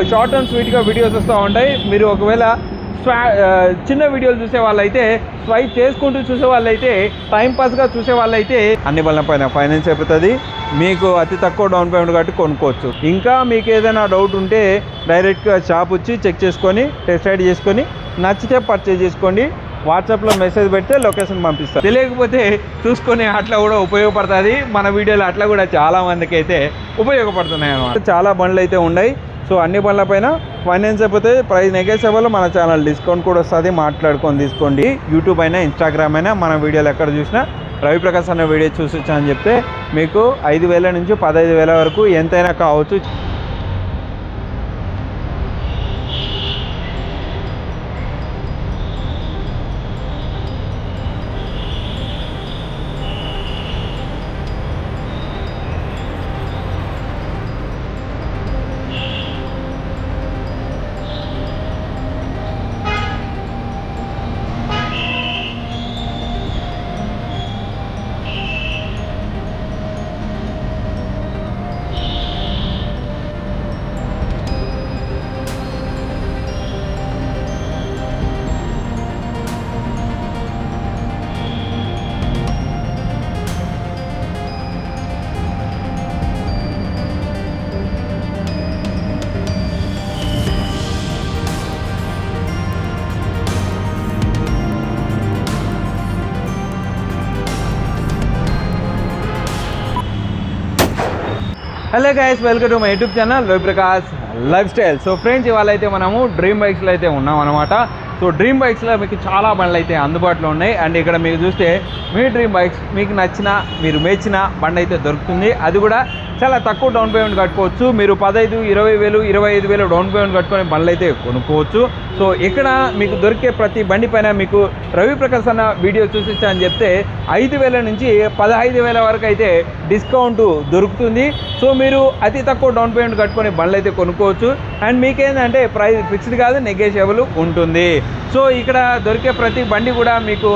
Short and స్వీట్గా videos వస్తూ ఉంటాయి. మీరు ఒకవేళ స్వా చిన్న వీడియోలు చూసే వాళ్ళైతే స్వైప్ చేసుకుంటూ చూసే వాళ్ళైతే టైంపాస్గా చూసే వాళ్ళైతే అన్ని బలం పైన ఫైనాన్స్ అయిపోతుంది. మీకు అతి తక్కువ డౌన్ పేమెంట్ కాబట్టి కొనుక్కోవచ్చు. ఇంకా మీకు ఏదైనా డౌట్ ఉంటే డైరెక్ట్గా షాప్ వచ్చి చెక్ చేసుకొని టెస్ట్ రైడ్ చేసుకొని నచ్చితే పర్చేజ్ చేసుకోండి. వాట్సాప్లో మెసేజ్ పెడితే లొకేషన్ పంపిస్తారు తెలియకపోతే చూసుకొని అట్లా కూడా ఉపయోగపడుతుంది. మన వీడియోలు అట్లా కూడా చాలా మందికి అయితే ఉపయోగపడుతున్నాయి అన్నమాట చాలా బండ్లు అయితే ఉన్నాయి. సో అన్ని పనులపైన పైన ఫైనాన్స్ అయిపోతే ప్రైస్ నెగేసేబుల్ మన ఛానల్ డిస్కౌంట్ కూడా వస్తుంది. మాట్లాడుకొని తీసుకోండి. యూట్యూబ్ అయినా ఇన్స్టాగ్రామ్ అయినా మన వీడియోలు ఎక్కడ చూసినా రవిప్రకాశ్ అన్న వీడియో చూసొచ్చా అని చెప్తే మీకు ఐదు వేల నుంచి పదహైదు వేల వరకు ఎంతైనా కావచ్చు. Hello guys welcome to my YouTube channel Ravi Prakash lifestyle so friends ఇవాళ అయితే మనము డ్రీమ్ బైక్స్లో అయితే ఉన్నాం అనమాట సో డ్రీమ్ బైక్స్లో మీకు చాలా బండ్లు అయితే అందుబాటులో ఉన్నాయి. అండ్ ఇక్కడ మీరు చూస్తే మీ డ్రీమ్ బైక్స్ మీకు నచ్చిన మీరు మేచిన బండి అయితే దొరుకుతుంది. అది కూడా చాలా తక్కువ డౌన్ పేమెంట్ కట్టుకోవచ్చు. మీరు పదహైదు ఇరవై వేలు ఇరవై ఐదు వేలు డౌన్ పేమెంట్ కట్టుకొని బండ్లు అయితే కొనుక్కోవచ్చు. సో ఇక్కడ మీకు దొరికే ప్రతి బండి పైన మీకు రవి ప్రకాశ్ అన్న వీడియో చూసిచ్చా అని చెప్తే ఐదు వేల నుంచి పదహైదు వేల వరకు అయితే డిస్కౌంట్ దొరుకుతుంది. సో మీరు అతి తక్కువ డౌన్ పేమెంట్ కట్టుకొని బండ్లు అయితే కొనుక్కోవచ్చు. అండ్ మీకేంటంటే ప్రైస్ ఫిక్స్డ్ కాదు నెగోషియబుల్ ఉంటుంది. సో ఇక్కడ దొరికే ప్రతి బండి కూడా మీకు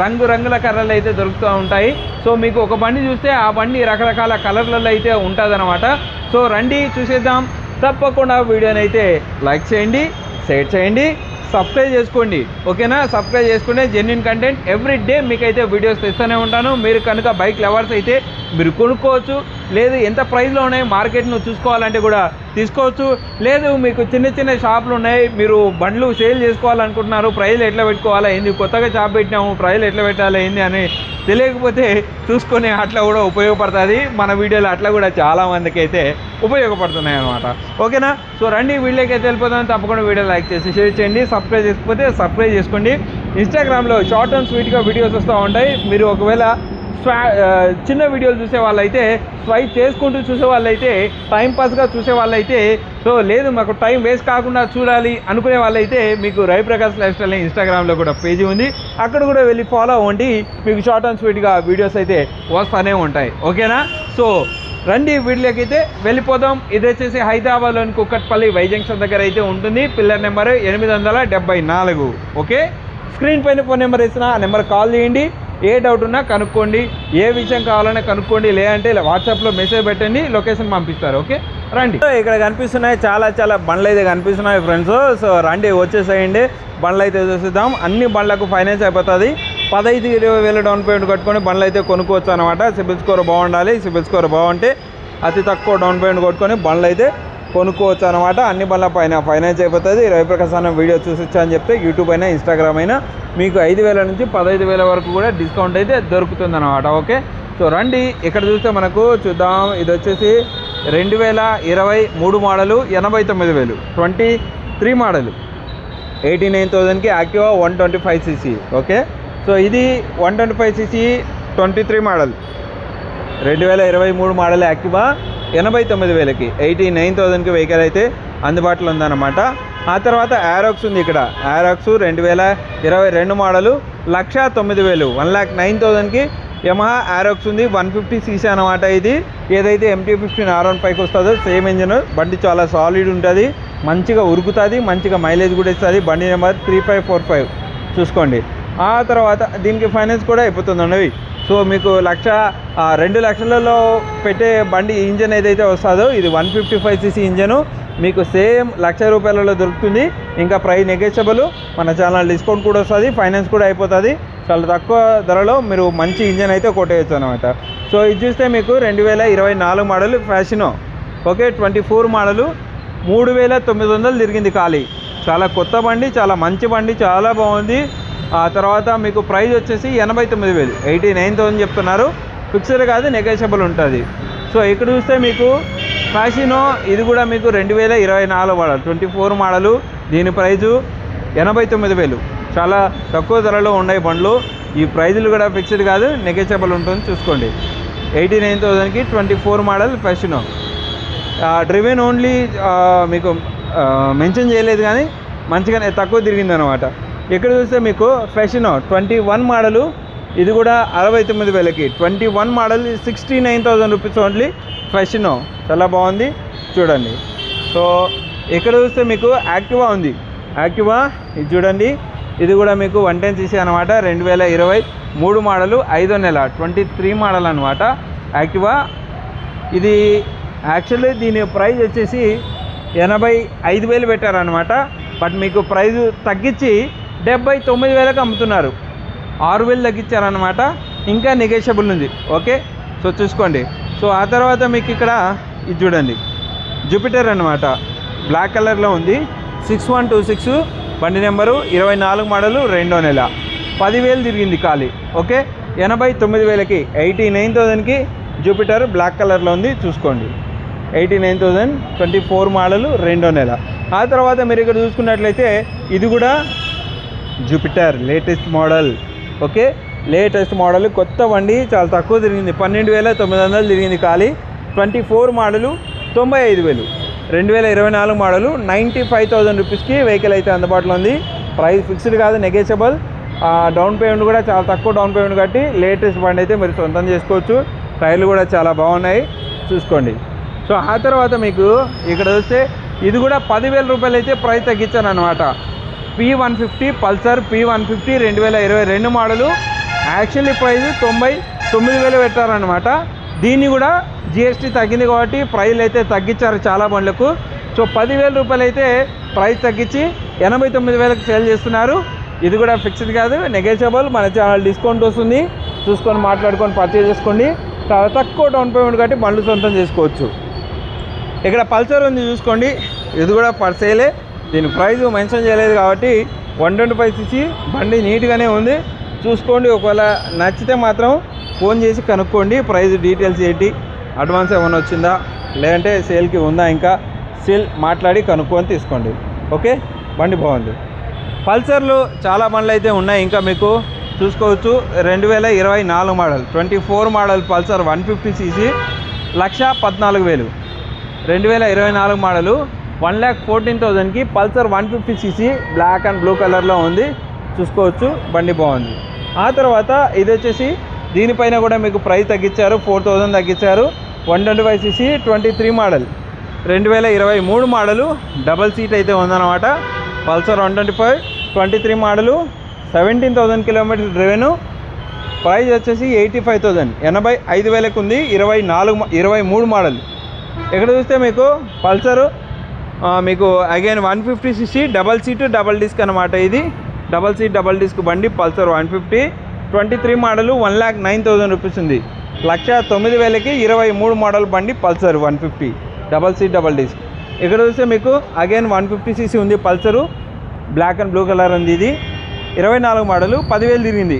రంగురంగుల కర్రలు కలర్లు అయితే దొరుకుతూ ఉంటాయి. సో మీకు ఒక బండి చూస్తే ఆ బండి రకరకాల కలర్లలో అయితే ఉంటుందన్నమాట. సో రండి చూసేద్దాం. తప్పకుండా వీడియోని అయితే లైక్ చేయండి షేర్ చేయండి సబ్స్క్రైబ్ చేసుకోండి. ఓకేనా? సబ్స్క్రైబ్ చేసుకుంటే జెన్యున్ కంటెంట్ ఎవ్రీ డే మీకైతే వీడియోస్ తెస్తూనే ఉంటాను. మీరు కనుక బైక్ లవర్స్ అయితే మీరు కొనుక్కోవచ్చు. లేదు ఎంత ప్రైస్లో ఉన్నాయి మార్కెట్ను చూసుకోవాలంటే కూడా తీసుకోవచ్చు. లేదు మీకు చిన్న చిన్న షాపులు ఉన్నాయి మీరు బండ్లు సేల్ చేసుకోవాలనుకుంటున్నారు ప్రైజ్లు ఎట్లా పెట్టుకోవాలా ఏంది కొత్తగా షాప్ పెట్టినాము ప్రైజ్లు ఎట్లా పెట్టాలా ఏంది అని తెలియకపోతే చూసుకునే అట్లా కూడా ఉపయోగపడుతుంది. మన వీడియోలు అట్లా కూడా చాలామందికి అయితే ఉపయోగపడుతున్నాయి అనమాట ఓకేనా? సో రండి వీడియోకి అయితే వెళ్ళిపోతాను తప్పకుండా వీడియో లైక్ చేసి షేర్ చేయండి. సబ్స్క్రైబ్ చేసుకోకపోతే సబ్స్క్రైబ్ చేసుకోండి. ఇన్స్టాగ్రామ్లో షార్ట్ అండ్ స్వీట్గా వీడియోస్ వస్తూ ఉంటాయి. మీరు ఒకవేళ స్వా చిన్న వీడియోలు చూసే వాళ్ళైతే స్వైప్ చేసుకుంటూ చూసే వాళ్ళైతే టైంపాస్గా చూసే వాళ్ళైతే సో లేదు మాకు టైం వేస్ట్ కాకుండా చూడాలి అనుకునే వాళ్ళైతే మీకు రవి ప్రకాష్ లైఫ్ స్టైల్ ఇన్స్టాగ్రామ్లో కూడా పేజీ ఉంది. అక్కడ కూడా వెళ్ళి ఫాలో అవ్వండి. మీకు షార్ట్ అండ్ స్వీట్గా వీడియోస్ అయితే వస్తూనే ఉంటాయి. ఓకేనా? సో రండి వీడియోకి అయితే వెళ్ళిపోదాం. ఇది వచ్చేసి హైదరాబాద్లోని కుక్కట్పల్లి వై జంక్షన్ దగ్గర అయితే ఉంటుంది. పిల్లర్ నెంబర్ ఎనిమిది వందల డెబ్బై నాలుగు. ఓకే? స్క్రీన్ పైన ఫోన్ నెంబర్ ఇస్తున్నా ఆ నెంబర్ కాల్ చేయండి. ఏ డౌట్ ఉన్నా కనుక్కోండి ఏ విషయం కావాలన్నా కనుక్కోండి లేదంటే వాట్సాప్లో మెసేజ్ పెట్టండి లొకేషన్ పంపిస్తారు ఓకే రండి. సో ఇక్కడ కనిపిస్తున్నాయి చాలా చాలా బండ్లు అయితే కనిపిస్తున్నాయి ఫ్రెండ్స్ సో రండి వచ్చేసేయండి. బండ్లు అయితే చూసిద్దాం. అన్ని బండ్లకు ఫైనాన్స్ అయిపోతుంది. పదహైదు ఇరవై వేల డౌన్ పేమెంట్ కట్టుకొని బండ్లు అయితే కొనుక్కోవచ్చు అనమాట సిబిల్ స్కోర్ బాగుండాలి. సిబిల్ స్కోర్ బాగుంటే అతి తక్కువ డౌన్ పేమెంట్ కొట్టుకొని బండ్లు అయితే కొనుక్కోవచ్చు అనమాట అన్ని బండ్ల పైన ఫైనాన్స్ అయిపోతుంది. రవిప్రకాశ్ అన్న వీడియో చూసొచ్చా అని చెప్తే యూట్యూబ్ అయినా ఇన్స్టాగ్రామ్ అయినా మీకు ఐదు వేల నుంచి పదహైదు వేల వరకు కూడా డిస్కౌంట్ అయితే దొరుకుతుంది అనమాట ఓకే సో రండి. ఇక్కడ చూస్తే మనకు చూద్దాం. ఇది వచ్చేసి రెండు వేల ఇరవై మూడు మోడలు ఎనభై తొమ్మిది వేలు. Twenty three model. Eighty nine థౌజండ్కి Activa one twenty five CC okay so ఇది one twenty five CC twenty three model. రెండు వేల ఇరవై మూడు మోడల్ యాక్టివా ఎనభై తొమ్మిది వేలకి ఎయిటీ నైన్ థౌజండ్కి వెహికల్ అయితే అందుబాటులో ఉందన్నమాట. ఆ తర్వాత యారోక్స్ ఉంది ఇక్కడ. యారోక్స్ రెండు వేల ఇరవై రెండు మోడలు లక్ష తొమ్మిది వేలు వన్ ల్యాక్ నైన్ థౌజండ్కి యమహా యారోక్స్ ఉంది వన్ ఫిఫ్టీ సీసీ అనమాట ఇది. ఏదైతే ఎంటీ ఫిఫ్టీన్ ఆర్ వన్ పైకి వస్తుందో సేమ్ ఇంజిన్. బండి చాలా సాలిడ్ ఉంటుంది మంచిగా ఉరుకుతుంది మంచిగా మైలేజ్ కూడా ఇస్తుంది. బండి number three five four five. చూసుకోండి. ఆ తర్వాత దీనికి ఫైనాన్స్ కూడా అయిపోతుందండి. సో మీకు లక్ష రెండు లక్షలలో పెట్టే బండి ఇంజన్ ఏదైతే వస్తుందో ఇది one fifty five CC engine. మీకు సేమ్ లక్ష రూపాయలలో దొరుకుతుంది. ఇంకా ప్రైస్ నెగోషియబుల్ మన ఛానల్ డిస్కౌంట్ కూడా వస్తుంది ఫైనాన్స్ కూడా అయిపోతుంది. చాలా తక్కువ ధరలో మీరు మంచి ఇంజన్ అయితే కొట్టేయచ్చు అనమాట సో ఇది చూస్తే మీకు రెండు వేల ఇరవై నాలుగు model Passion. Okay twenty four model మూడు వేల తొమ్మిది వందలు తిరిగింది ఖాళీ. చాలా కొత్త బండి చాలా మంచి బండి చాలా బాగుంది. ఆ తర్వాత మీకు ప్రైస్ వచ్చేసి ఎనభై తొమ్మిది వేలు. ఎయిటీ నైన్ థౌసండ్ చెప్తున్నారు. ఫిక్స్డ్ కాదు నెగోషియబుల్ ఉంటుంది. సో ఇక్కడ చూస్తే మీకు ఫ్యాషినో ఇది కూడా మీకు రెండు వేల ఇరవై నాలుగు మోడల్ ట్వంటీ ఫోర్ మోడలు దీని ప్రైజు ఎనభై తొమ్మిది వేలు. చాలా తక్కువ ధరలో ఉన్నాయి బండ్లు. ఈ ప్రైజులు కూడా ఫిక్స్డ్ కాదు నెగోషియబుల్ ఉంటుంది. చూసుకోండి. ఎయిటీ నైన్ థౌసండ్కి ట్వంటీ ఫోర్ మోడల్ ఫ్యాషినో డ్రివెన్ ఓన్లీ మీకు మెన్షన్ చేయలేదు కానీ మంచిగానే తక్కువ తిరిగింది అనమాట ఇక్కడ చూస్తే మీకు ఫ్యాషనో ట్వంటీ వన్ మోడలు. ఇది కూడా అరవై తొమ్మిది వేలకి. Twenty one model sixty nine thousand rupees only Fascino. చాలా బాగుంది. చూడండి. సో ఇక్కడ చూస్తే మీకు యాక్టివా ఉంది. యాక్టివా? ఇది చూడండి. ఇది కూడా మీకు వన్ టెన్ సీసీ అనమాట రెండు వేల ఇరవై మూడు మోడలు ఐదో నెల. ట్వంటీ త్రీ మోడల్ అనమాట యాక్టివా? ఇది యాక్చువల్లీ దీని ప్రైస్ వచ్చేసి ఎనభై ఐదు వేలు పెట్టారనమాట బట్ మీకు ప్రైజ్ తగ్గించి డెబ్బై తొమ్మిది వేలకు అమ్ముతున్నారు. ఆరు వేలు తగ్గించారనమాట ఇంకా నెగోషియబుల్ ఉంది. ఓకే? సో చూసుకోండి. సో ఆ తర్వాత మీకు ఇక్కడ ఇది చూడండి. జూపిటర్ అనమాట బ్లాక్ కలర్లో ఉంది. సిక్స్ వన్ టూ సిక్స్ బండి నెంబరు ఇరవై నాలుగు మోడలు రెండో నెల. పదివేలు తిరిగింది ఖాళీ. ఓకే? ఎనభై తొమ్మిది వేలకి ఎయిటీ నైన్ థౌజండ్కి జూపిటర్ బ్లాక్ కలర్లో ఉంది. చూసుకోండి. Eighty nine thousand twenty four model రెండో నెల. ఆ తర్వాత మీరు ఇక్కడ చూసుకున్నట్లయితే ఇది కూడా Jupiter latest model okay latest model కొత్త బండి చాలా తక్కువ తిరిగింది. పన్నెండు వేల తొమ్మిది వందలు తిరిగింది ఖాళీ. ట్వంటీ ఫోర్ మోడలు తొంభై ఐదు వేలు. రెండు వేల ఇరవై నాలుగు మోడలు నైంటీ ఫైవ్ థౌజండ్ రూపీస్కి వెహికల్ అయితే అందుబాటులో ఉంది. ప్రైస్ ఫిక్స్డ్ కాదు నెగోషియబుల్ డౌన్ పేమెంట్ కూడా చాలా తక్కువ డౌన్ పేమెంట్ కట్టి లేటెస్ట్ బండి అయితే మీరు సొంతం చేసుకోవచ్చు. టైర్లు కూడా చాలా బాగున్నాయి. చూసుకోండి. సో ఆ తర్వాత మీకు ఇక్కడ చూస్తే ఇది కూడా పదివేల రూపాయలు అయితే ప్రైస్ తగ్గించాను అనమాట P one fifty Pulsar P one fifty రెండు వేల ఇరవై రెండు మోడలు యాక్చువల్లీ ప్రైస్ తొంభై తొమ్మిది వేలు పెట్టారనమాట దీన్ని కూడా జిఎస్టీ తగ్గింది కాబట్టి ప్రైస్లు అయితే తగ్గించారు చాలా బండ్లకు. సో పదివేల రూపాయలు అయితే ప్రైస్ తగ్గించి ఎనభై తొమ్మిది వేలకు సేల్ చేస్తున్నారు. ఇది కూడా ఫిక్స్డ్ కాదు నెగోషియబుల్ మన ఛానల్ డిస్కౌంట్ వస్తుంది. చూసుకొని మాట్లాడుకొని పర్చేజ్ చేసుకోండి. చాలా తక్కువ డౌన్ పేమెంట్ కట్టి బండ్లు సొంతం చేసుకోవచ్చు. ఇక్కడ పల్సర్ ఉంది చూసుకోండి. ఇది కూడా పర్సేలే దీని ప్రైస్ మెన్షన్ చేయలేదు కాబట్టి వన్ ట్వంటీ ఫైవ్ సిసి బండి నీట్గానే ఉంది. చూసుకోండి ఒకవేళ నచ్చితే మాత్రం ఫోన్ చేసి కనుక్కోండి. ప్రైస్ డీటెయిల్స్ ఏంటి అడ్వాన్స్ ఏమైనా వచ్చిందా లేదంటే సేల్కి ఉందా ఇంకా సేల్ మాట్లాడి కనుక్కొని తీసుకోండి. ఓకే? బండి బాగుంది. పల్సర్లు చాలా బండ్లు అయితే ఉన్నాయి. ఇంకా మీకు చూసుకోవచ్చు రెండు వేల ఇరవై నాలుగు model twenty four model Pulsar one fifty CC lakh పద్నాలుగు వేలు. రెండు వేల ఇరవై నాలుగు మోడలు వన్ ల్యాక్ ఫోర్టీన్ థౌజండ్కి Pulsar one fifty CC black and blue కలర్లో ఉంది. చూసుకోవచ్చు. బండి బాగుంది. ఆ తర్వాత ఇది వచ్చేసి దీనిపైన కూడా మీకు ప్రైస్ తగ్గించారు. ఫోర్ థౌజండ్ తగ్గించారు. One twenty five CC twenty three model. రెండు వేల ఇరవై మూడు మోడలు. డబల్ సీట్ అయితే ఉందన్నమాట. Pulsar one twenty five twenty three model. Seventeen thousand kilometre revenue. Price వచ్చేసి ఎయిటీ ఫైవ్ థౌజండ్. ఎనభై ఐదు వేలకు ఉంది. ఇరవై నాలుగు ఇరవై మూడు మోడల్. ఇక్కడ చూస్తే మీకు పల్సరు మీకు again one fifty CC double seat double disc అనమాట ఇది. డబల్ సీట్ డబల్ డిస్క్ బండి Pulsar one fifty twenty three model one lakh nine thousand rupees ఉంది. లక్ష తొమ్మిది వేలకి ఇరవై మూడు మోడల్ బండి Pulsar one fifty double seat double disc ఇక్కడ చూస్తే మీకు అగైన్ వన్ ఫిఫ్టీ సీసీ ఉంది Pulsar. Black and blue colour ఉంది ఇది. ఇరవై నాలుగు మోడలు పదివేలు తిరిగింది.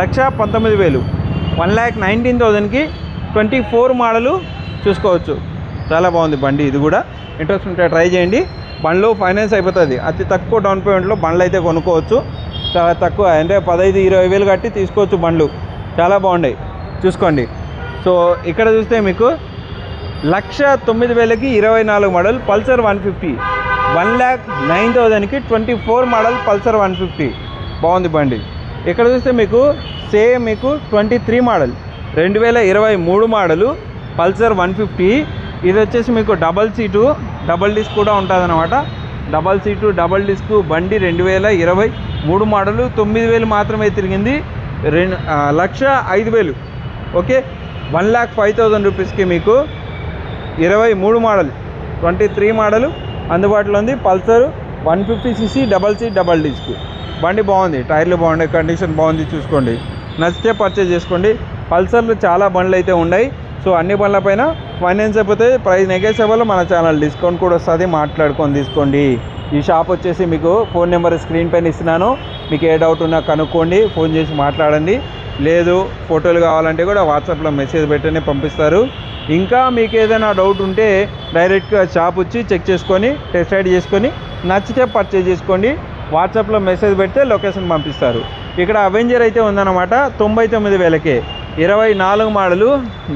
లక్ష పంతొమ్మిది వేలు. వన్ ల్యాక్ నైన్టీన్ థౌజండ్కి ట్వంటీ ఫోర్ మోడలు చూసుకోవచ్చు. చాలా బాగుంది బండి ఇది కూడా. ఇంట్రెస్ట్ ఉంటే ట్రై చేయండి. బండ్లు ఫైనాన్స్ అయిపోతుంది. అతి తక్కువ డౌన్ పేమెంట్లో బండ్లు అయితే కొనుక్కోవచ్చు. చాలా తక్కువ అంటే పదహైదు ఇరవై వేలు కట్టి తీసుకోవచ్చు బండ్లు. చాలా బాగున్నాయి. చూసుకోండి. సో ఇక్కడ చూస్తే మీకు లక్ష తొమ్మిది వేలకి ఇరవై నాలుగు model Pulsar one fifty one lakh nine థౌజండ్కి twenty four model Pulsar one fifty బాగుంది బండి. ఇక్కడ చూస్తే మీకు సేమ్ మీకు ట్వంటీ త్రీ మోడల్ రెండు వేల ఇరవై మూడు మోడలు పల్సర్ వన్ ఫిఫ్టీ ఇది వచ్చేసి మీకు డబల్ సీటు డబల్ డిస్క్ కూడా ఉంటుంది అనమాట డబల్ సీటు డబల్ డిస్క్ బండి రెండు వేల ఇరవై మూడు మోడలు తొమ్మిది వేలు మాత్రమే తిరిగింది. రెండు లక్ష ఐదు వేలు. Okay? One lakh five thousand రూపీస్కి మీకు ఇరవై మూడు మోడల్ ట్వంటీ త్రీ మోడలు అందుబాటులో ఉంది. Pulsar one fifty CC double seat double disc. బండి బాగుంది. టైర్లు బాగున్నాయి కండిషన్ బాగుంది చూసుకోండి. నచ్చితే పర్చేజ్ చేసుకోండి. పల్సర్లు చాలా బండ్లు అయితే ఉన్నాయి. సో అన్ని బండ్లపైన ఫైనాన్స్ అయిపోతే ప్రైస్ నెగేసబుల్ మన ఛానల్ డిస్కౌంట్ కూడా వస్తుంది. మాట్లాడుకొని తీసుకోండి. ఈ షాప్ వచ్చేసి మీకు ఫోన్ నెంబర్ స్క్రీన్ పైన ఇస్తున్నాను. మీకు ఏ డౌట్ ఉన్నా కనుక్కోండి ఫోన్ చేసి మాట్లాడండి. లేదు ఫోటోలు కావాలంటే కూడా వాట్సాప్లో మెసేజ్ పెట్టనే పంపిస్తారు. ఇంకా మీకు ఏదైనా డౌట్ ఉంటే డైరెక్ట్గా షాప్ వచ్చి చెక్ చేసుకొని టెస్ట్ రైడ్ చేసుకొని నచ్చితే పర్చేజ్ చేసుకోండి. వాట్సాప్లో మెసేజ్ పెడితే లొకేషన్ పంపిస్తారు. ఇక్కడ అవెంజర్ అయితే ఉందన్నమాట తొంభై తొమ్మిది వేలకే. ఇరవై నాలుగు మోడలు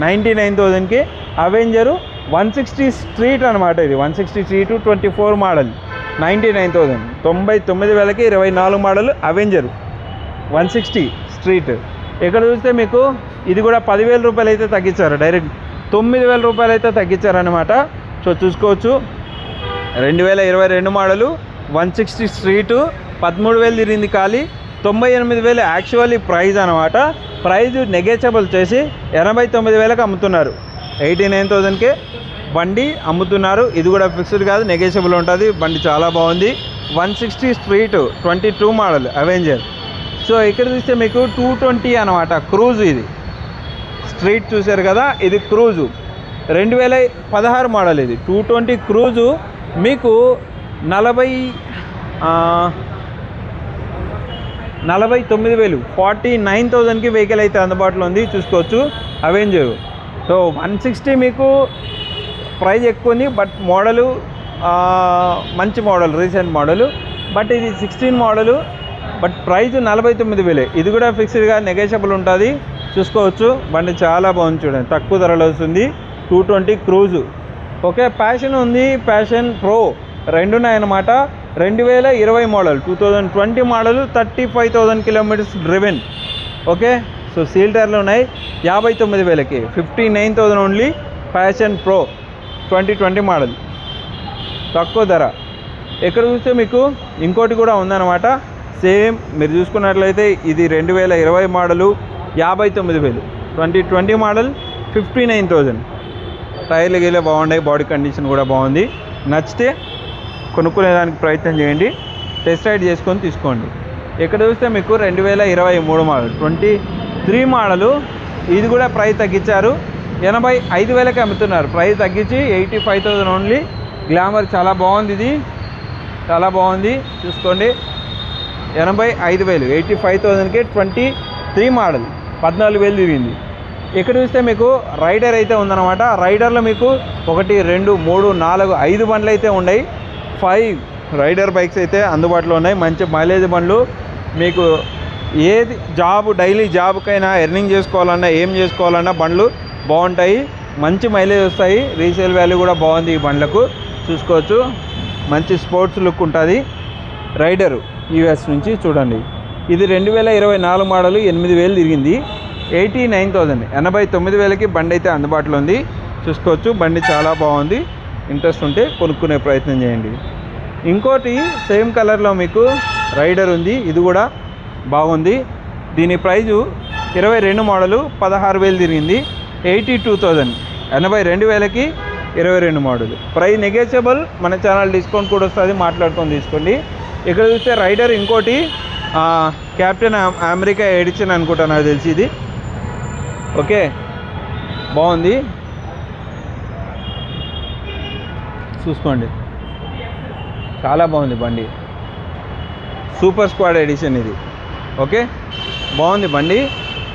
నైంటీ నైన్ థౌజండ్కి. అవెంజరు వన్ సిక్స్టీ స్ట్రీట్ అనమాట ఇది. One sixty street twenty four model ninety nine thousand. తొంభై తొమ్మిది వేలకి ఇరవై నాలుగు model Avenger one sixty street. ఇక్కడ చూస్తే మీకు ఇది కూడా పదివేల రూపాయలు అయితే తగ్గించారు. డైరెక్ట్ తొమ్మిది వేల రూపాయలు అయితే తగ్గించారనమాట సో చూసుకోవచ్చు. రెండు వేల ఇరవై రెండు మోడలు వన్ సిక్స్టీ స్ట్రీటు పదమూడు వేలు తిరిగింది ఖాళీ. తొంభై ఎనిమిది వేలు యాక్చువల్లీ ప్రైజ్ అనమాట ప్రైజ్ నెగెచబుల్ చేసి ఎనభై తొమ్మిది వేలకు అమ్ముతున్నారు. ఎయిటీ నైన్ థౌజండ్కే బండి అమ్ముతున్నారు. ఇది కూడా ఫిక్స్డ్ కాదు నెగెచబుల్ ఉంటుంది. బండి చాలా బాగుంది. One sixty street twenty two model Avenger so ఇక్కడ చూస్తే మీకు టూ ట్వంటీ అనమాట క్రూజ్ ఇది. స్ట్రీట్ చూశారు కదా ఇది క్రూజు. రెండు వేల పదహారు మోడల్ ఇది. టూ ట్వంటీ క్రూజు మీకు నలభై నలభై తొమ్మిది వేలు. ఫార్టీ నైన్ థౌజండ్కి వెహికల్ అయితే అందుబాటులో ఉంది. చూసుకోవచ్చు. అవెంజర్. సో వన్ సిక్స్టీ మీకు ప్రైజ్ ఎక్కువ ఉంది. బట్ మోడలు మంచి మోడల్ రీసెంట్ మోడలు. బట్ ఇది సిక్స్టీన్ మోడలు. బట్ ప్రైజ్ నలభై తొమ్మిది వేలే. ఇది కూడా ఫిక్స్డ్గా నెగోషియబుల్ ఉంటుంది. చూసుకోవచ్చు. బండి చాలా బాగుంది చూడండి. తక్కువ ధరలో వస్తుంది. Two twenty cruise. Okay Passion ఉంది. Passion Pro. రెండున్నాయన్నమాట. రెండు వేల ఇరవై model two thousand twenty model thirty five thousand kilometres driven okay so seal టైర్లు ఉన్నాయి. యాభై తొమ్మిది వేలకి fifty nine thousand only Passion Pro twenty twenty model. తక్కువ ధర. ఎక్కడ చూస్తే మీకు ఇంకోటి కూడా ఉందన్నమాట. సేమ్ మీరు చూసుకున్నట్లయితే ఇది రెండు వేల ఇరవై మోడలు యాభై తొమ్మిది వేలు. Twenty twenty model fifty nine thousand. టైర్లు గీలే బాగున్నాయి బాడీ కండిషన్ కూడా బాగుంది. నచ్చితే కొనుక్కునేదానికి ప్రయత్నం చేయండి. టెస్ట్ రైడ్ చేసుకొని తీసుకోండి. ఇక్కడ చూస్తే మీకు రెండు వేల ఇరవై మూడు మోడల్ ట్వంటీ త్రీ మోడలు ఇది కూడా ప్రైస్ తగ్గించారు. ఎనభై ఐదు వేలకి అమ్ముతున్నారు. ప్రైస్ తగ్గించి eighty five thousand only Glamour చాలా బాగుంది ఇది. చాలా బాగుంది. చూసుకోండి. ఎనభై ఐదు వేలు. ఎయిటీ ఫైవ్ థౌజండ్కి ట్వంటీ త్రీ మోడల్ పద్నాలుగు వేలు తిరిగింది. ఇక్కడ చూస్తే మీకు రైడర్ అయితే ఉందన్నమాట. రైడర్లో మీకు ఒకటి రెండు మూడు నాలుగు ఐదు బండ్లు అయితే ఉన్నాయి. ఫైవ్ రైడర్ బైక్స్ అయితే అందుబాటులో ఉన్నాయి. మంచి మైలేజ్ బండ్లు. మీకు ఏది జాబ్ డైలీ జాబ్కైనా ఎర్నింగ్ చేసుకోవాలన్నా ఏం చేసుకోవాలన్నా బండ్లు బాగుంటాయి. మంచి మైలేజ్ వస్తాయి. రీసేల్ వాల్యూ కూడా బాగుంది ఈ బండ్లకు. చూసుకోవచ్చు. మంచి స్పోర్ట్స్ లుక్ ఉంటుంది. రైడరు యూఎస్ నుంచి చూడండి. ఇది రెండు వేల ఇరవై నాలుగు మోడలు ఎనిమిది వేలు తిరిగింది. ఎయిటీ నైన్ థౌజండ్ ఎనభై తొమ్మిది వేలకి బండి అయితే అందుబాటులో ఉంది. చూసుకోవచ్చు. బండి చాలా బాగుంది. ఇంట్రెస్ట్ ఉంటే కొనుక్కునే ప్రయత్నం చేయండి. ఇంకోటి సేమ్ కలర్లో మీకు రైడర్ ఉంది. ఇది కూడా బాగుంది. దీని ప్రైజు ఇరవై రెండు మోడలు పదహారు వేలు తిరిగింది. Eighty two thousand. ఎనభై రెండు వేలకి ఇరవై రెండు మోడల్. Price negotiable. మన ఛానల్ డిస్కౌంట్ కూడా వస్తుంది. మాట్లాడుకొని తీసుకోండి. ఇక్కడ చూస్తే రైడర్ ఇంకోటి క్యాప్టెన్ అమెరికా ఎడిషన్ అనుకుంటా నాకు తెలిసి ఇది. ఓకే. బాగుంది. చూసుకోండి. చాలా బాగుంది బండి. సూపర్ స్క్వాడ్ ఎడిషన్ ఇది. ఓకే? బాగుంది బండి.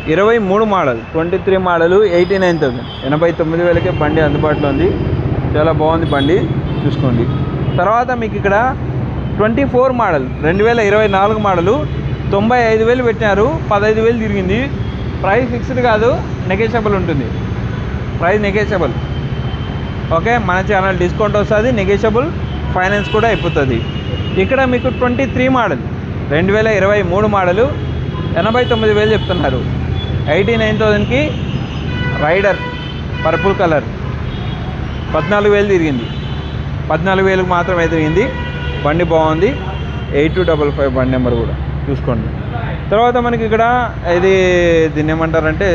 ఇరవై మూడు model twenty three model eighty nine thousand. ఎనభై తొమ్మిది వేలకే బండి అందుబాటులో ఉంది. చాలా బాగుంది బండి. చూసుకోండి. తర్వాత మీకు ఇక్కడ ట్వంటీ ఫోర్ మోడల్ రెండు వేల ఇరవై నాలుగు మోడలు తొంభై ఐదు వేలు పెట్టినారు పదహైదు వేలు తిరిగింది. ప్రైస్ ఫిక్స్డ్ కాదు నెగోషియబుల్ ఉంటుంది. ప్రైస్ నెగోషియబుల్ ఓకే మన ఛానల్ డిస్కౌంట్ వస్తుంది నెగోషియబుల్ ఫైనాన్స్ కూడా అయిపోతుంది. ఇక్కడ మీకు ట్వంటీ త్రీ మోడల్ రెండు వేల ఇరవై మూడు మోడలు ఎనభై తొమ్మిది వేలు చెప్తున్నారు. ఎయిటీ నైన్ థౌజండ్కి రైడర్ పర్పుల్ కలర్ పద్నాలుగు వేలు తిరిగింది. పద్నాలుగు వేలకు మాత్రమే తిరిగింది. బండి బాగుంది. ఎయిట్ టూ డబల్ ఫైవ్ బండి నెంబర్ కూడా చూసుకోండి. తర్వాత మనకి ఇక్కడ ఇది దీన్ని ఏమంటారంటే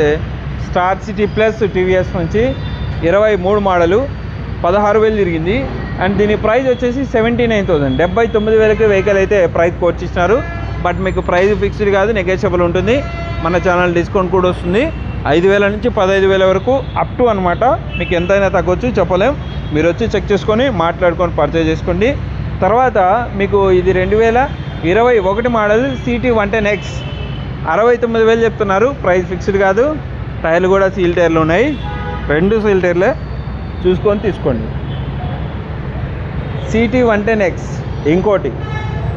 స్టార్ సిటీ ప్లస్ టీవీఎస్ నుంచి ఇరవై మూడు మోడలు పదహారు వేలు తిరిగింది. అండ్ దీని ప్రైస్ వచ్చేసి సెవెంటీ నైన్ థౌసండ్. డెబ్బై తొమ్మిది వేలకి వెహికల్ అయితే ప్రైస్ కోర్చిస్తున్నారు బట్ మీకు ప్రైస్ ఫిక్స్డ్ కాదు నెగోషియబుల్ ఉంటుంది. మన ఛానల్ డిస్కౌంట్ కూడా వస్తుంది. ఐదు వేల నుంచి పదహైదు వేల వరకు అప్ టు అనమాట మీకు ఎంతైనా తగ్గొచ్చు చెప్పలేం. మీరు వచ్చి చెక్ చేసుకొని మాట్లాడుకొని పర్చేజ్ చేసుకోండి. తర్వాత మీకు ఇది రెండు వేల ఇరవై ఒకటి model CT one ten X అరవై తొమ్మిది వేలు చెప్తున్నారు. ప్రైస్ ఫిక్స్డ్ కాదు. టైర్లు కూడా సీల్ టైర్లు ఉన్నాయి. రెండు ఫిల్టర్లే చూసుకొని తీసుకోండి. సిటీ వన్ టెన్ ఎక్స్ ఇంకోటి.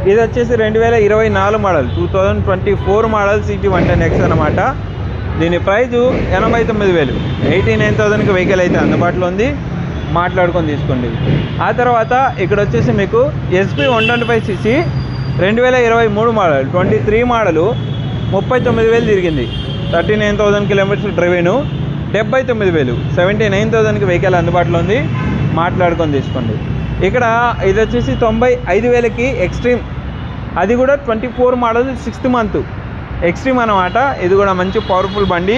ఇది వచ్చేసి రెండు వేల ఇరవై నాలుగు model two thousand twenty four model CT one ten X అనమాట దీని ప్రైజు ఎనభై తొమ్మిది వేలు. ఎయిటీ నైన్ థౌసండ్కి వెహికల్ అయితే అందుబాటులో ఉంది. మాట్లాడుకొని తీసుకోండి. ఆ తర్వాత ఇక్కడ వచ్చేసి మీకు SP one twenty five cc రెండు వేల ఇరవై మూడు మోడల్ ట్వంటీ త్రీ మోడలు ముప్పై తొమ్మిది వేలు తిరిగింది. థర్టీ నైన్ థౌజండ్ కిలోమీటర్స్ డ్రైవేను డెబ్బై తొమ్మిది వేలు. సెవెంటీ నైన్ థౌజండ్కి వెహికల్ అందుబాటులో ఉంది. మాట్లాడుకొని తీసుకోండి. ఇక్కడ ఇది వచ్చేసి తొంభై ఐదు వేలకి ఎక్స్ట్రీమ్. అది కూడా twenty four model sixth month. Xtreme అనమాట ఇది కూడా మంచి పవర్ఫుల్ బండి.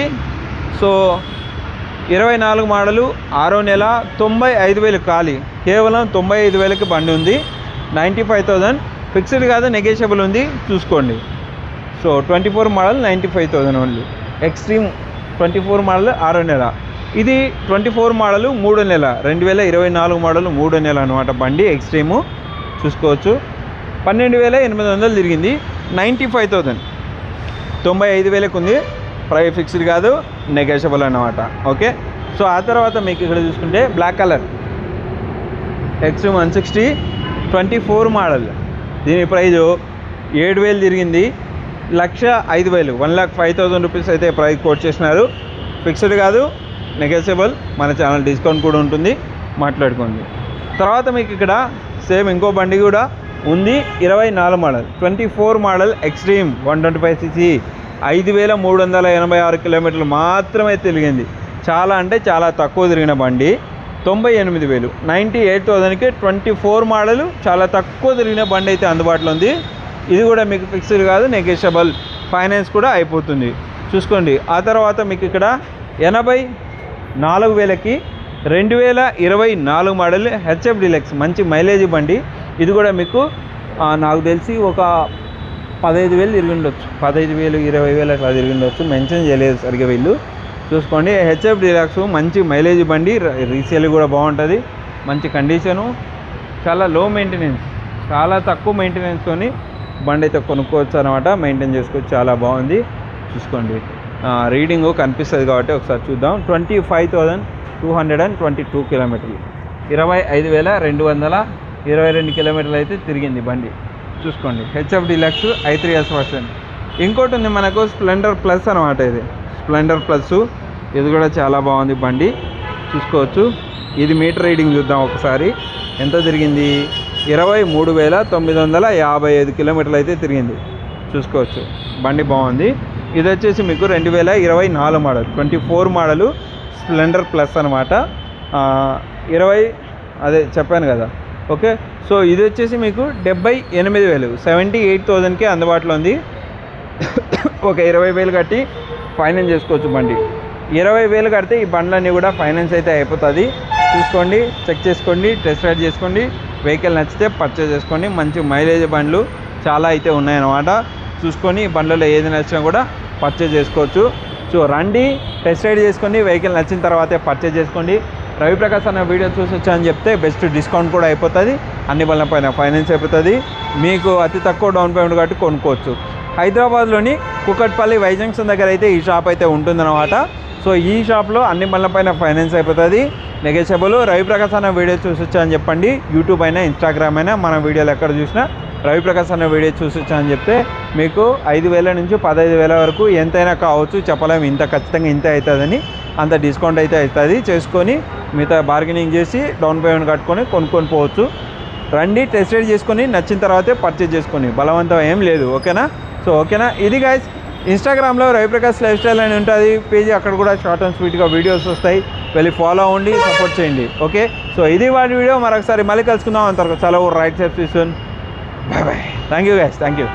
సో ఇరవై నాలుగు మోడలు ఆరో నెల తొంభై ఐదు వేలు ఖాళీ. కేవలం తొంభై ఐదు వేలకి బండి ఉంది. నైంటీ ఫైవ్ థౌజండ్ ఫిక్స్డ్ కాదు నెగోషియబుల్ ఉంది. చూసుకోండి. So twenty four model ninety five thousand only. Xtreme twenty four model ఆరో నెల. ఇది ట్వంటీ ఫోర్ మోడలు మూడో నెల. రెండు వేల ఇరవై నాలుగు మోడల్ మూడో నెల అనమాట బండి ఎక్స్ట్రీము. చూసుకోవచ్చు. పన్నెండు వేల ఎనిమిది వందలు తిరిగింది. నైంటీ ఫైవ్ థౌజండ్ తొంభై ఐదు వేలకు ఉంది. ప్రైస్ ఫిక్స్డ్ కాదు. నెగోషియబుల్ అన్నమాట. ఓకే? సో ఆ తర్వాత మీకు ఇక్కడ చూసుకుంటే black colour. Xtreme one sixty. Twenty four model. దీని ప్రైజు ఏడు వేలు తిరిగింది. లక్ష ఐదు వేలు one lakh five thousand rupees అయితే ప్రైస్ కోట్ చేసినారు. ఫిక్స్డ్ కాదు నెగోషియబుల్ మన ఛానల్ డిస్కౌంట్ కూడా ఉంటుంది. మాట్లాడుకోండి. తర్వాత మీకు ఇక్కడ సేమ్ ఇంకో బండి కూడా ఉంది. ఇరవై నాలుగు model twenty four model Xtreme one twenty five cc ఐదు వేల మూడు వందల ఎనభై ఆరు కిలోమీటర్లు మాత్రమే తిరిగింది. చాలా అంటే చాలా తక్కువ తిరిగిన బండి. తొంభై ఎనిమిది వేలు నైంటీ ఎయిట్ థౌసండ్కి ట్వంటీ ఫోర్ మోడల్ చాలా తక్కువ తిరిగిన బండి అయితే అందుబాటులో ఉంది. ఇది కూడా మీకు ఫిక్స్డ్ కాదు నెగోషియబుల్ ఫైనాన్స్ కూడా అయిపోతుంది. చూసుకోండి. ఆ తర్వాత మీకు ఇక్కడ ఎనభై నాలుగు వేలకి రెండు వేల ఇరవై నాలుగు మోడల్ హెచ్ఎఫ్ డిలెక్స్ మంచి మైలేజ్ బండి. ఇది కూడా మీకు నాకు తెలిసి ఒక పదహైదు వేలు తిరిగి ఉండొచ్చు. పదహైదు వేలు ఇరవై వేలు అట్లా తిరిగి ఉండొచ్చు. మెన్షన్ చేయలేదు సరిగ్గా వీళ్ళు. చూసుకోండి. హెచ్ఎఫ్ డిలాక్స్ మంచి మైలేజ్ బండి. రీసేల్ కూడా బాగుంటుంది. మంచి కండిషను చాలా లో మెయింటెనెన్స్ చాలా తక్కువ మెయింటెనెన్స్తోని బండి అయితే కొనుక్కోవచ్చు అనమాట మెయింటైన్ చేసుకోవచ్చు. చాలా బాగుంది. చూసుకోండి. రీడింగ్ కనిపిస్తుంది కాబట్టి ఒకసారి చూద్దాం. Twenty five thousand two hundred and twenty two కిలోమీటర్లు. ఇరవై ఐదు వేల రెండు వందల ఇరవై రెండు కిలోమీటర్లు అయితే తిరిగింది బండి. చూసుకోండి. HF Deluxe I three S version ఇంకోటి ఉంది మనకు స్ప్లెండర్ ప్లస్ అనమాట ఇది. స్ప్లెండర్ ప్లస్ ఇది కూడా చాలా బాగుంది బండి. చూసుకోవచ్చు. ఇది మీటర్ రీడింగ్ చూద్దాం ఒకసారి. ఎంత తిరిగింది? ఇరవై మూడు వేల తొమ్మిది వందల యాభై ఐదు కిలోమీటర్లు అయితే తిరిగింది. చూసుకోవచ్చు. బండి బాగుంది. ఇది వచ్చేసి మీకు రెండు వేల ఇరవై నాలుగు model twenty four model Splendor plus అనమాట ఇరవై అదే చెప్పాను కదా. ఓకే? సో ఇది వచ్చేసి మీకు డెబ్బై ఎనిమిది వేలు. సెవెంటీ ఎయిట్ థౌజండ్కి అందుబాటులో ఉంది. ఒక ఇరవై వేలు కట్టి ఫైనాన్స్ చేసుకోవచ్చు బండి. ఇరవై వేలు కడితే ఈ బండ్లన్నీ కూడా ఫైనాన్స్ అయితే అయిపోతుంది. చూసుకోండి చెక్ చేసుకోండి టెస్ట్ రైడ్ చేసుకోండి. వెహికల్ నచ్చితే పర్చేజ్ చేసుకోండి మంచి మైలేజ్ బండ్లు చాలా అయితే ఉన్నాయన్నమాట. చూసుకొని బండ్లలో ఏది నచ్చినా కూడా పర్చేజ్ చేసుకోవచ్చు. సో రండి టెస్ట్ రైడ్ చేసుకోండి వెహికల్ నచ్చిన తర్వాతే పర్చేజ్ చేసుకోండి. రవిప్రకాశ్ అన్న వీడియో చూసి వచ్చా అని చెప్తే బెస్ట్ డిస్కౌంట్ కూడా అయిపోతుంది. అన్ని బండ్ల పైన ఫైనాన్స్ అయిపోతుంది. మీకు అతి తక్కువ డౌన్ పేమెంట్ కట్టి కొనుక్కోవచ్చు. హైదరాబాద్లోని కుకట్పల్లి వైజంక్షన్ దగ్గర అయితే ఈ షాప్ అయితే ఉంటుందన్నమాట. సో ఈ షాప్లో అన్ని బండ్ల పైన ఫైనాన్స్ అయిపోతుంది. నెగోషియబుల్ రవిప్రకాశ్ అన్న వీడియో చూసి వచ్చా అని చెప్పండి. యూట్యూబ్ అయినా ఇన్స్టాగ్రామ్ అయినా మన వీడియోలు ఎక్కడ చూసినా రవిప్రకాశ్ అన్న వీడియో చూసి అని చెప్తే మీకు ఐదు వేల నుంచి పదహైదు వేల వరకు ఎంతైనా కావచ్చు చెప్పలేము ఇంత ఖచ్చితంగా ఇంత అవుతుందని అంత డిస్కౌంట్ అయితే అవుతుంది. చేసుకొని మిగతా బార్గెనింగ్ చేసి డౌన్ పేమెంట్ కట్టుకొని కొనుక్కొని పోవచ్చు. రండి టెస్ట్ రైడ్ చేసుకొని నచ్చిన తర్వాతే పర్చేజ్ చేసుకొని. బలవంతం ఏం లేదు. ఓకేనా? సో ఓకేనా? ఇది గైస్ ఇన్స్టాగ్రామ్లో రవిప్రకాష్ లైఫ్ స్టైల్ అని ఉంటుంది. పేజీ అక్కడ కూడా షార్ట్ అండ్ స్వీట్గా వీడియోస్ వస్తాయి. వెళ్ళి ఫాలో అవ్వండి సపోర్ట్ చేయండి. ఓకే సో ఇది వాడి వీడియో మరొకసారి మళ్ళీ కలుసుకుందాం. అంతవరకు చాలా రైట్ సెట్ తీసుకొని bye bye thank you guys thank you